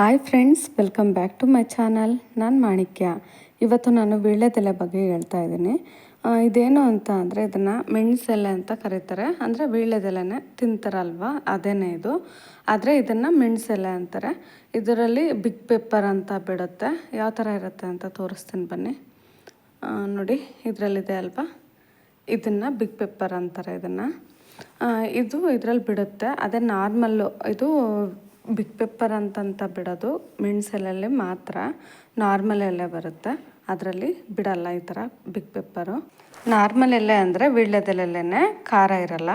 Hi friends welcome back to my channel ನಾನು ಮಾಣಿಕ್ಯ. ಇವತ್ತು ನಾನು ವೀಳ್ಯದೆಲೆ ಬಗ್ಗೆ ಹೇಳ್ತಾ ಇದ್ದೀನಿ. ಇದೇನು ಅಂತ ಅಂದರೆ ಇದನ್ನು ಮೆಣಸೆಲೆ ಅಂತ ಕರೀತಾರೆ. ಅಂದರೆ ವೀಳ್ಯದೆಲೆನೇ ತಿಂತಾರಲ್ವ? ಅದೇನೇ ಇದು. ಆದರೆ ಇದನ್ನು ಮೆಣಸೆಲೆ ಅಂತಾರೆ. ಇದರಲ್ಲಿ ಬಿಗ್ ಪೆಪ್ಪರ್ ಅಂತ ಬಿಡುತ್ತೆ. ಯಾವ ಥರ ಇರುತ್ತೆ ಅಂತ ತೋರಿಸ್ತೀನಿ ಬನ್ನಿ. ನೋಡಿ, ಇದರಲ್ಲಿದೆ ಅಲ್ವಾ? ಇದನ್ನು ಬಿಗ್ ಪೆಪ್ಪರ್ ಅಂತಾರೆ ಇದನ್ನು. ಇದು ಇದರಲ್ಲಿ ಬಿಡುತ್ತೆ. ಅದೇ ನಾರ್ಮಲ್ಲು ಇದು ಬಿಗ್ ಪೆಪ್ಪರ್ ಅಂತಂತ ಬಿಡೋದು ಮೆಣಸೆಲೆಯಲ್ಲಿ ಮಾತ್ರ ನಾರ್ಮಲ್ ಎಲೆ ಬರುತ್ತೆ. ಅದರಲ್ಲಿ ಬಿಡಲ್ಲ ಈ ಥರ ಬಿಗ್ ಪೆಪ್ಪರು ನಾರ್ಮಲ್ ಎಲೆ ಅಂದರೆ ವೀಳ್ಯದೆಲೆಲ್ಲೇ ಖಾರ ಇರಲ್ಲ.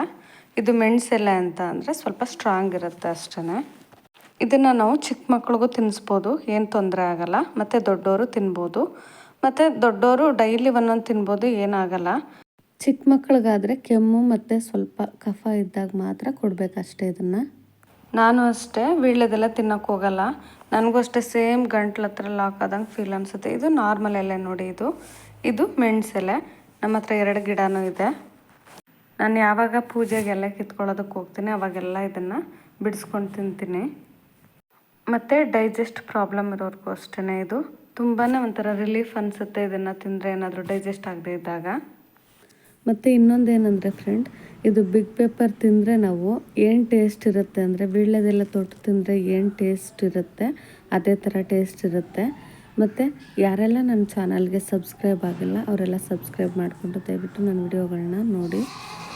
ಇದು ಮೆಣಸೆಲೆ ಅಂತ ಅಂದರೆ ಸ್ವಲ್ಪ ಸ್ಟ್ರಾಂಗ್ ಇರುತ್ತೆ ಅಷ್ಟೇ ಇದನ್ನು ನಾವು ಚಿಕ್ಕ ಮಕ್ಳಿಗೂ ತಿನ್ನಿಸ್ಬೋದು ಏನು ತೊಂದರೆ ಆಗಲ್ಲ. ಮತ್ತು ದೊಡ್ಡವರು ತಿನ್ಬೋದು. ಮತ್ತು ದೊಡ್ಡವರು ಡೈಲಿ ಒಂದೊಂದು ತಿನ್ಬೋದು, ಏನಾಗಲ್ಲ. ಚಿಕ್ಕ ಮಕ್ಕಳಿಗಾದರೆ ಕೆಮ್ಮು ಮತ್ತು ಸ್ವಲ್ಪ ಕಫ ಇದ್ದಾಗ ಮಾತ್ರ ಕೊಡಬೇಕಷ್ಟೇ ಇದನ್ನು. ನಾನು ಅಷ್ಟೇ ವೀಳ್ಯದೆಲ್ಲ ತಿನ್ನೋಕೆ ಹೋಗಲ್ಲ. ನನಗೂ ಅಷ್ಟೇ ಸೇಮ್ ಗಂಟ್ಲ ಹತ್ರ ಲಾಕ್ ಆದಂಗೆ ಫೀಲ್ ಅನಿಸುತ್ತೆ. ಇದು ನಾರ್ಮಲ್ ಎಲೆ ನೋಡಿ ಇದು. ಇದು ಮೆಣಸೆಲೆ ನಮ್ಮ ಹತ್ರ ಎರಡು ಗಿಡನೂ ಇದೆ. ನಾನು ಯಾವಾಗ ಪೂಜೆಗೆ ಪೂಜೆಗೆಲ್ಲ ಕಿತ್ಕೊಳ್ಳೋದಕ್ಕೆ ಹೋಗ್ತೀನಿ, ಅವಾಗೆಲ್ಲ ಇದನ್ನು ಬಿಡಿಸ್ಕೊಂಡು ತಿಂತೀನಿ. ಮತ್ತು ಡೈಜೆಸ್ಟ್ ಪ್ರಾಬ್ಲಮ್ ಇರೋರ್ಗೂ ಅಷ್ಟೇ ಇದು. ತುಂಬಾ ಒಂಥರ ರಿಲೀಫ್ ಅನಿಸುತ್ತೆ ಇದನ್ನು ತಿಂದರೆ ಏನಾದರೂ ಡೈಜೆಸ್ಟ್ ಆಗದೆ ಇದ್ದಾಗ. ಮತ್ತು ಇನ್ನೊಂದೇನೆಂದರೆ ಫ್ರೆಂಡ್ ಇದು ಬಿಗ್ ಪೇಪರ್ ತಿಂದರೆ ನಾವು ಏನು ಟೇಸ್ಟ್ ಇರುತ್ತೆ ಅಂದರೆ ವೀಳ್ಯದೆಲ್ಲ ತೊಟ್ಟು ತಿಂದರೆ ಏನು ಟೇಸ್ಟ್ ಇರುತ್ತೆ, ಅದೇ ಥರ ಟೇಸ್ಟ್ ಇರುತ್ತೆ. ಮತ್ತು ಯಾರೆಲ್ಲ ನನ್ನ ಚಾನಲ್ಗೆ ಸಬ್ಸ್ಕ್ರೈಬ್ ಆಗಿಲ್ಲ, ಅವರೆಲ್ಲ ಸಬ್ಸ್ಕ್ರೈಬ್ ಮಾಡಿಕೊಂಡು ದಯವಿಟ್ಟು ನನ್ನ ವಿಡಿಯೋಗಳನ್ನ ನೋಡಿ.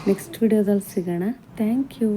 ನೆಕ್ಸ್ಟ್ ವಿಡಿಯೋದಲ್ಲಿ ಸಿಗೋಣ. Thank you